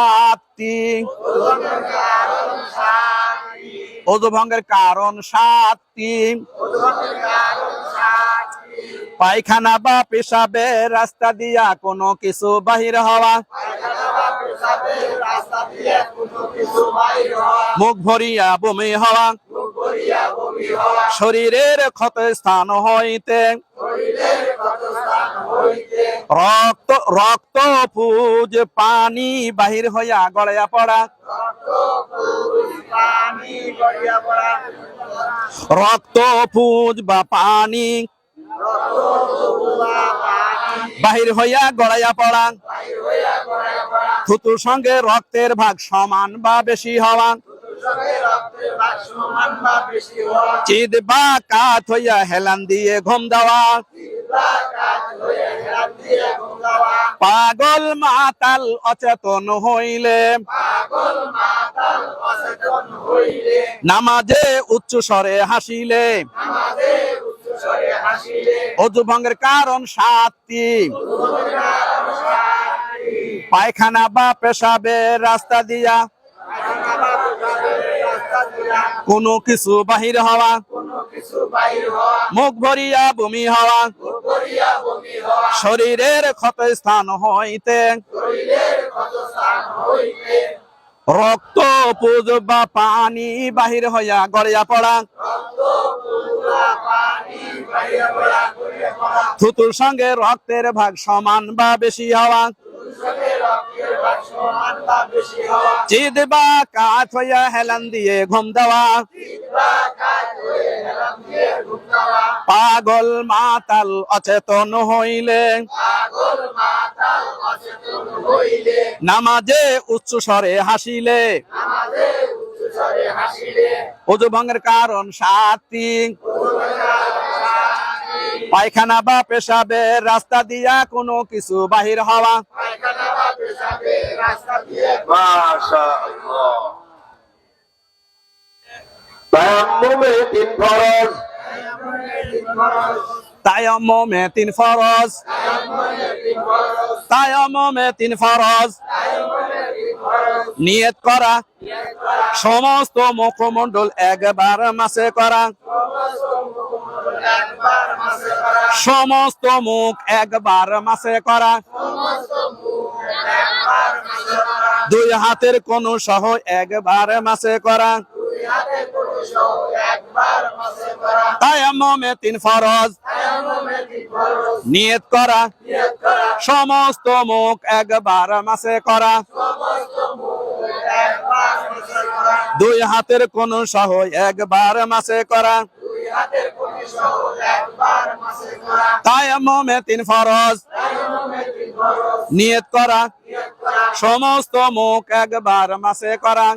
সাতটি অজু ভঙ্গের কারণ সাতটি পায়খানা বা পেশাবে রাস্তা দিয়া কোনো কিছু বাহির হওয়া। মুখ ভরিয়া বমি হওয়া। শরীরের ক্ষত স্থান হইতে রক্ত রক্ত পুজ পানি বাহির হইয়া গড়াইয়া পড়া। রক্ত পুজ বা পানি বাহির হইয়া গড়াইয়া পড়া। থুতুর সঙ্গে রক্তের ভাগ সমান বা বেশি হওয়া। চিদ বা কাত হইয়া হেলান দিয়ে ঘুম দেওয়া। পাগল মাতাল অচেতন হইলে। নামাজে উচ্চ স্বরে হাসিলে। অজু ভঙ্গের কারণ সাতটি। পায়খানা বা পেশাবে রাস্তা দিয়া। কোনো কিছু বাহির হওয়া মুখ ভরিয়া বমি হওয়া শরীরের ক্ষত স্থান হইতে রক্ত পুজ বা পানি বাহির হইয়া গড়িয়া পড়া থুতুর সঙ্গে রক্তের ভাগ সমান বা বেশি হওয়া চিদ বা হইয়া হেলান দিয়ে ঘুম দেওয়া। পাগল মাতাল অচেতন হইলে। নামাজে উচ্চ স্বরে হাসিলে। অজু ভঙ্গের কারণ সাতটি। পায়খানা বা পেশাবের রাস্তা দিয়া কোনো কিছু বাহির হওয়া। তিন ফরজ। তায়াম্মমে তিন ফরজ। তায়াম্মমে তিন ফরজ। নিয়ত করা। সমস্ত মুখমণ্ডল একবার মাসে করা। সমস্ত মুখ একবার মাসে করা। দুই হাতের কোন সহ একবার মাসে করা। নিয়ত করা। সমস্ত মুখ একবার মাসে করা। দুই হাতের কোন সহ একবার মাসে করা। তায়াম্মমে তিন ফরজ। নিয়ত করা। সমস্ত মুখ একবার মাসে করা।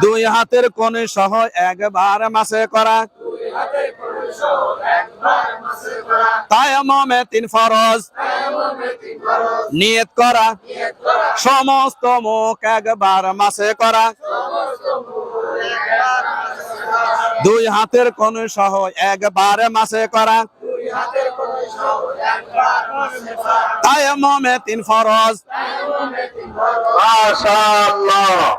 দুই হাতের কোন সহ একবার মাসে করা। তিন ফরজ। নিয়ত করা। সমস্ত মুখ একবার মাসে করা। দুই হাতের কোন সহ একবার মাসে করা। তাই মমে তিন ফরজ। মাশাআল্লাহ।